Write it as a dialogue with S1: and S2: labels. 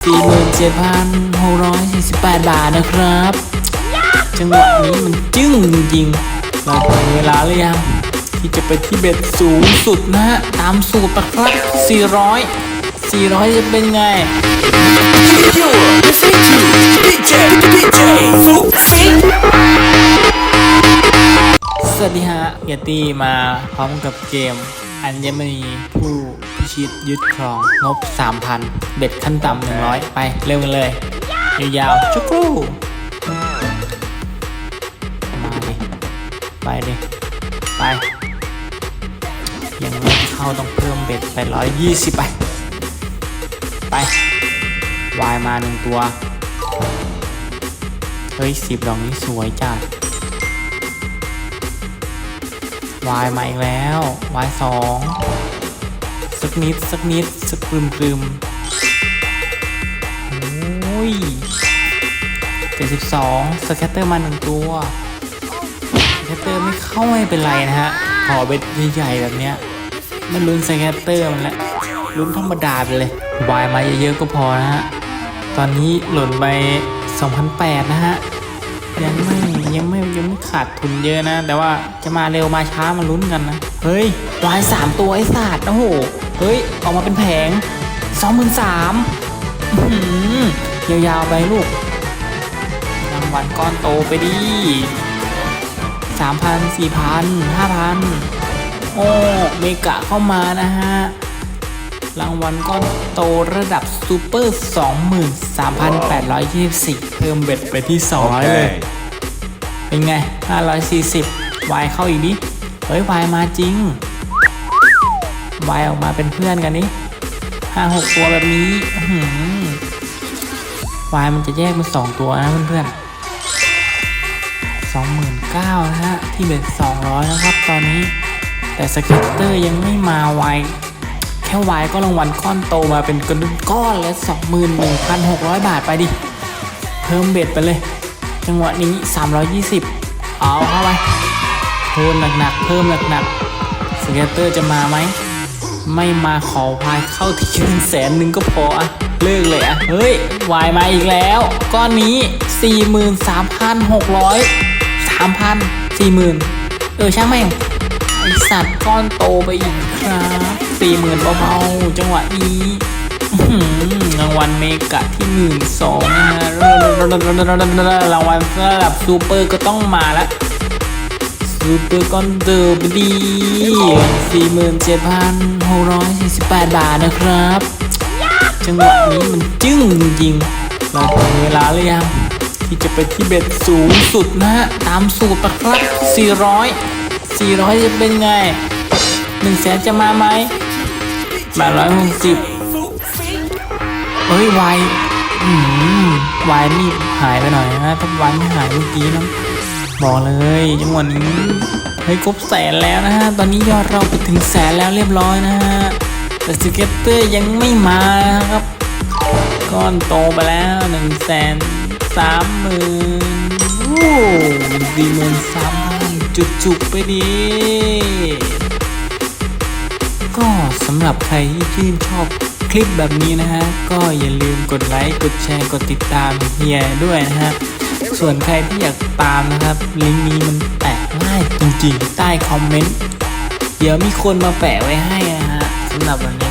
S1: 47,648 บาทนะครับ จังหวะนี้มันจึ้งจริงๆเราถึงเวลาหรือยังที่จะไปที่เบ็ดสูงสุดนะฮะ ตามสูตรนะครับ 400 400 จะเป็นไงสวัสดีฮะเยตี้มาพร้อมกับเกม อัญมณีผู้พิชิตยึดครองงบ3,000 เบ็ดขั้นต่ำ100 ไปเร็วกันเลย ยาวๆจุกรูมาดิไปดิไป ยังไม่เข้าต้องเพิ่มเบ็ดไป 120 ไป ไปวายมาหนึ่งตัว เฮ้ยสิบดอกนี้สวยจัด วายมาอีกแล้ววายสองสักนิดสักนิดสักกลืมกลืมโอ้ยเจ็ดสิบสองสแคตเตอร์มาหนึ่งตัวสแคตเตอร์ไม่เข้าไม่เป็นไรนะฮะขอเบ็ดใหญ่ๆแบบเนี้ยมันลุ้นสแคตเตอร์มันละลุ้นธรรมดาไปเลยวายมาเยอะๆก็พอนะฮะตอนนี้หล่นไป2,008นะฮะ ยังไม่ยังไม่ยังไม่ขาดทุนเยอะนะ แต่ว่าจะมาเร็วมาช้ามาลุ้นกันนะ เฮ้ยวายสามตัวไอ้ศาสตร์โอ้โห เฮ้ย ออกมาเป็นแผงสองหมื่นสามยาวๆไปลูก รางวัลก้อนโตไปดิสามพันสี่พันห้าพันโอ้ เมกะเข้ามานะฮะ รางวัลก้อนโตระดับซูเปอร์ 23,824 เพิ่มเบ็ดไปที่ 200 เลย เป็นไง 540 วายเข้าอีกดิเฮ้ย วายมาจริง วายออกมาเป็นเพื่อนกันนี่ห้าหกตัวแบบนี้อื้อหือวายมันจะแยกเป็นสองตัวนะเพื่อนๆสองหมื่นเก้านะฮะ ที่เบ็ดสองร้อยนะครับตอนนี้ แต่สเก็ตเตอร์ยังไม่มาวายแค่วายก็รางวัลก้อนโตมาเป็นกระดุมก้อนและ21,600 บาทไปดิ เพิ่มเบ็ดไปเลย จังหวะนี้ 320 เอาเข้าไป เพิ่มหนักๆ เพิ่มหนักๆ สเก็ตเตอร์จะมาไหม ไม่มาขอวายเข้าที่ยืนแสนหนึ่งก็พออะเลิกเลยอะเฮ้ยวายมาอีกแล้ว ก้อนนี้ 43,600 3,000 40,000 เออช่างแม่งไอสัตว์ก้อนโตไปอีก ครับสี่หมื่นเบาๆจังหวะนี้รางวัลเมกะที่หมื่นสองนะฮะรางวัลระดับซูเปอร์ก็ต้องมาล้วซูเปอร์ก้อนเดิมดีสี่หมื่นเจ็ดพันหกร้อยสี่สิบแปดบาทนะครับ จังหวะนี้มันจึ้งจริงๆเราถึงเวลาหรือยังที่จะไปที่เบ็ดสูงสุดนะฮะตามสูตรนะครับ400 400 จะเป็นไง 1นึ่งแสนจะมาไหมแปดร้อยหกสิบเฮ้ยวายอืมวายนี่หายไปหน่อยนะถ้าวายไม่หายเมื่อกี้นะบอกเลยจังหวะนี้เฮ้ยครบแสนแล้วนะฮะ ตอนนี้ยอดเราไปถึงแสนแล้วเรียบร้อยนะฮะ แต่สเก็ตเตอร์ยังไม่มาครับ ก้อนโตไปแล้วหนึ่งแสนสามหมื่นโอ้สี่หมื่นสามจุกจุกๆไปดี ก็สำหรับใครที่ชื่นชอบคลิปแบบนี้นะฮะ ก็อย่าลืมกดไลค์ กดแชร์ กดติดตามเฮียด้วยนะฮะ ส่วนใครที่อยากตามนะครับ ลิงก์นี้มันแตกง่ายจริงๆ ใต้คอมเมนต์ เดี๋ยวมีคนมาแปะไว้ให้นะฮะสำหรับวันนี้